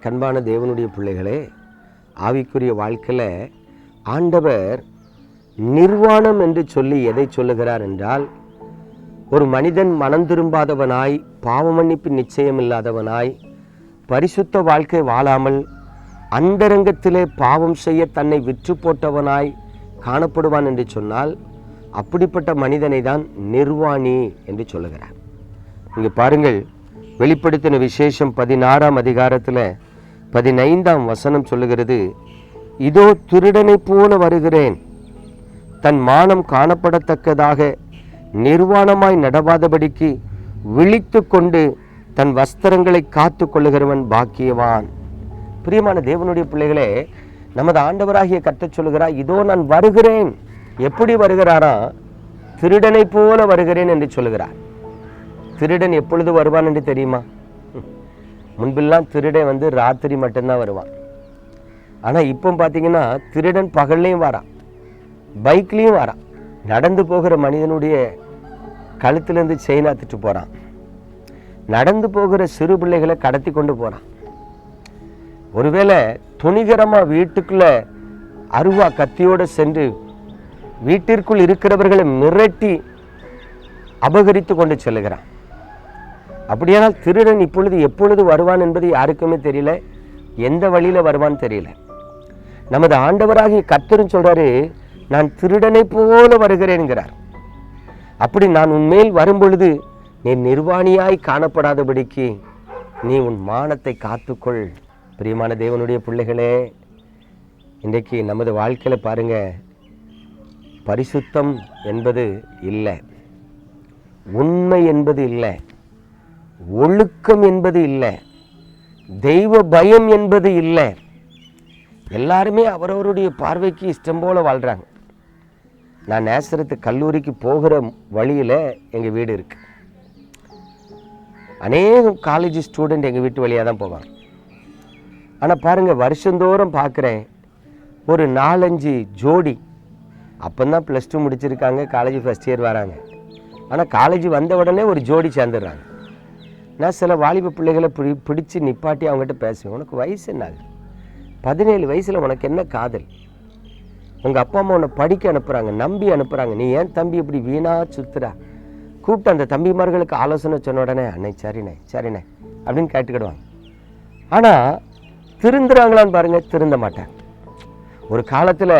கண்பான தேவனுடைய பிள்ளைகளே ஆவிக்குரிய வாழ்க்கையில் ஆண்டவர் நிர்வாணம் என்று சொல்லி எதை சொல்லுகிறார் என்றால் ஒரு மனிதன் மனம் திரும்பாதவனாய் பாவ மன்னிப்பு நிச்சயம் இல்லாதவனாய் பரிசுத்த வாழ்க்கை வாழாமல் அந்தரங்கத்திலே பாவம் செய்ய தன்னை விற்று போட்டவனாய் காணப்படுவான் என்று சொன்னால் அப்படிப்பட்ட மனிதனை தான் நிர்வாணி என்று சொல்லுகிறார். இங்கே பாருங்கள் வெளிப்படுத்தின விசேஷம் பதினாறாம் அதிகாரத்தில் பதினைந்தாம் வசனம் சொல்லுகிறது இதோ திருடனை போல வருகிறேன். தன் மானம் காணப்படத்தக்கதாக நிர்வாணமாய் நடவாதபடிக்கு விழித்து கொண்டு தன் வஸ்திரங்களை காத்து கொள்ளுகிறவன் பாக்கியவான். பிரியமான தேவனுடைய பிள்ளைகளே நமது ஆண்டவராகிய கர்த்தர் சொல்லுகிறார் இதோ நான் வருகிறேன். எப்படி வருகிறாரா? திருடனை போல வருகிறேன் என்று சொல்லுகிறார். திருடன் எப்பொழுது வருவான் என்று தெரியுமா? முன்பெல்லாம் திருடன் வந்து ராத்திரி மட்டும்தான் வருவான். ஆனால் இப்போ பார்த்தீங்கன்னா திருடன் பகல்லையும் வரான். பைக்லேயும் வரான். நடந்து போகிற மனிதனுடைய கழுத்துலேருந்து செயின் போகிறான் நடந்து போகிற சிறு பிள்ளைகளை கடத்தி கொண்டு போகிறான் ஒருவேளை துணிகரமாக வீட்டுக்குள்ளே அருவா கத்தியோடு சென்று வீட்டிற்குள் இருக்கிறவர்களை மிரட்டி அபகரித்து கொண்டு செல்லுகிறான். அப்படியானால் திருடன் இப்பொழுது எப்பொழுது வருவான் என்பது யாருக்குமே தெரியல. எந்த வழியில் வருவான்னு தெரியல. நமது ஆண்டவராகிய கர்த்தரும் சொல்கிறாரு நான் திருடனை போல வருகிறேன்கிறார். அப்படி நான் உன்மேல் வரும்பொழுது நீ நிர்வாணியாய் காணப்படாதபடிக்கு நீ உன் மானத்தை காத்துக்கொள். பிரியமான தேவனுடைய பிள்ளைகளே இன்றைக்கு நமது வாழ்க்கையில் பாருங்க பரிசுத்தம் என்பது இல்லை. உண்மை என்பது இல்லை. ஒழுக்கம் என்பது இல்லை. தெய்வ பயம் என்பது இல்லை. எல்லாருமே அவரவருடைய பார்வைக்கு இஷ்டம் போல வாழ்கிறாங்க நான் நேசரத்து கல்லூரிக்கு போகிற வழியில் எங்கள் வீடு இருக்கு. அநேகம் காலேஜ் ஸ்டூடெண்ட் எங்கள் வீட்டு வழியாக தான் போவாங்க. ஆனால் பாருங்கள் வருஷந்தோறும் பார்க்குறேன் ஒரு நாலஞ்சு ஜோடி அப்போந்தான் ப்ளஸ் டூ முடிச்சிருக்காங்க காலேஜ் ஃபஸ்ட் இயர் வராங்க. ஆனால் காலேஜ் வந்த உடனே ஒரு ஜோடி சேர்ந்துடுறாங்க. நான் சில வாலிப பிள்ளைகளை பிடி பிடிச்சி நிப்பாட்டி அவங்ககிட்ட பேசுவேன். உனக்கு வயசு என்ன ஆகுது பதினேழு வயசில் உனக்கு என்ன காதல்? உங்கள் அப்பா அம்மா உன்னை படிக்க அனுப்புகிறாங்க நம்பி அனுப்புகிறாங்க நீ ஏன் தம்பி இப்படி வீணாக சுத்துறா? கூப்பிட்டு அந்த தம்பிமார்களுக்கு ஆலோசனை சொன்ன உடனே அண்ணே சரிண்ணே சரிண்ணே அப்படின்னு கேட்டுக்கிடுவாங்க. ஆனால் திருந்துறாங்களான்னு பாருங்கள் திருந்த மாட்டேன் ஒரு காலத்தில்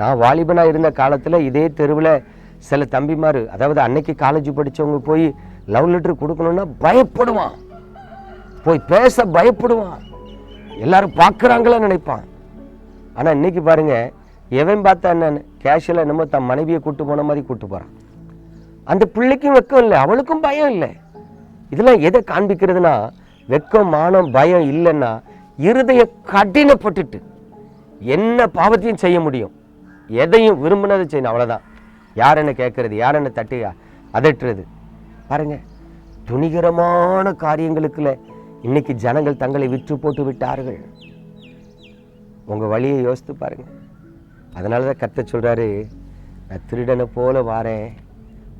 நான் வாலிபனாக இருந்த காலத்தில் இதே தெருவில் சில தம்பிமார் அதாவது அன்னைக்கு காலேஜ் படித்தவங்க போய் லவ் லெட்டர் கொடுக்கணுன்னா பயப்படுவான். போய் பேச பயப்படுவான். எல்லாரும் பார்க்குறாங்களே நினைப்பான். ஆனால் இன்னைக்கு பாருங்க எவன் பார்த்தா என்னன்னு கேஷுவலாக என்னமோ தன் மனைவியை கூட்டு போன மாதிரி கூட்டு போகிறான் அந்த பிள்ளைக்கும் வெக்கம் இல்லை அவளுக்கும் பயம் இல்லை. இதெல்லாம் எதை காண்பிக்கிறதுனா வெக்கம் மானம் பயம் இல்லைன்னா இருதய கடினப்பட்டுட்டு என்ன பாவத்தையும் செய்ய முடியும். எதையும் விரும்பினதை செய்யணும் அவ்வளோதான் யார் என்ன கேட்குறது யார் என்ன தட்டி அதட்டுறது. பாருங்க துணிகரமான காரியங்களுக்குல இன்னைக்கு ஜனங்கள் தங்களை விற்று போட்டு விட்டார்கள். உங்கள் வழியை யோசித்து பாருங்க. அதனால தான் கத்த சொல்கிறாரு நான் திருடனை போல வாரேன்.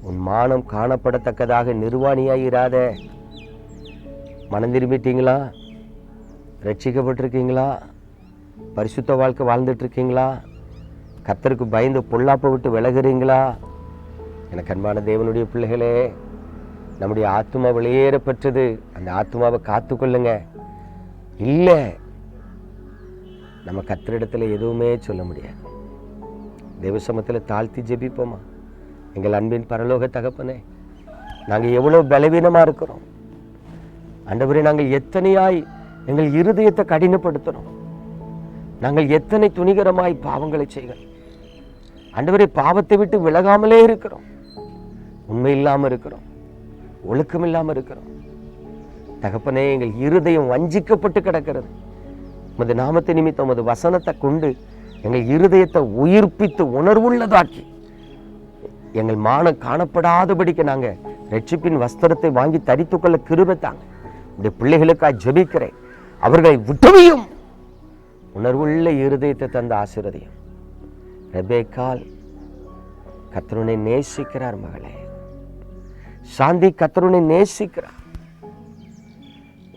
உன் மானம் காணப்படத்தக்கதாக நிர்வாணியாயிராத. மனம் திரும்பிட்டீங்களா? ரட்சிக்கப்பட்டிருக்கீங்களா பரிசுத்த வாழ்க்கை வாழ்ந்துட்டு இருக்கீங்களா கத்தருக்கு பயந்து பொல்லாப்பை விட்டு விலகுறீங்களா? எனக்கு அன்பான தேவனுடைய பிள்ளைகளே நம்முடைய ஆத்மா வெளியேறப்பட்டது அந்த ஆத்மாவை காத்துக்கொள்ளுங்க இல்லை நம்ம கத்திரிடத்தில் எதுவுமே சொல்ல முடியாது. தேவசமத்தில் தாழ்த்தி ஜெபிப்போமா? எங்கள் அன்பின் பரலோக தகப்பனே நாங்கள் எவ்வளோ பலவீனமாக இருக்கிறோம். அண்டபுரி நாங்கள் எத்தனையாய் எங்கள் இருதயத்தை கடினப்படுத்துகிறோம் நாங்கள் எத்தனை துணிகரமாய் பாவங்களை செய்கிறோம். அண்டவரை பாவத்தை விட்டு விலகாமலே இருக்கிறோம். உண்மை இல்லாமல் இருக்கிறோம். ஒழுக்கம் இல்லாமல் இருக்கிறோம். தகப்பனே எங்கள் இருதயம் வஞ்சிக்கப்பட்டு கிடக்கிறது. உமது நாமத்தை நிமித்தம் உமது வசனத்தை கொண்டு எங்கள் இருதயத்தை உயிர்ப்பித்து உணர்வுள்ளதாக்கி எங்கள் மானம் காணப்படாதபடிக்கு நாங்கள் ரட்சிப்பின் வஸ்திரத்தை வாங்கி தரித்துக்கொள்ள கிருபத்தாங்க இந்த பிள்ளைகளுக்காக ஜெபிக்கிறேன். அவர்களை விட்டுவியும். உணர்வுள்ள இருதயத்தை தந்த ஆசீர்வதியும். ரெபேக்கால் கத்தருனை நேசிக்கிறார் மகளே. சாந்தி கத்தருனை நேசிக்கிறார்.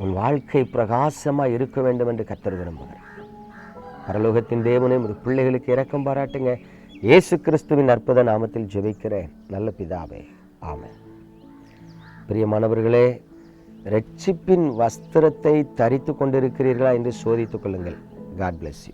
உன் வாழ்க்கை பிரகாசமாக இருக்க வேண்டும் என்று கத்தர் விரும்புகிறார். பரலோகத்தின் தேவனே ஒரு பிள்ளைகளுக்கு இறக்கம் பாராட்டுங்க. இயேசு கிறிஸ்துவின் அற்புத நாமத்தில் ஜெபிக்கிறேன். நல்ல பிதாவே. ஆமே பிரியமானவர்களே ரட்சிப்பின் வஸ்திரத்தை தரித்து கொண்டிருக்கிறீர்களா என்று சோதித்துக் கொள்ளுங்கள். God bless you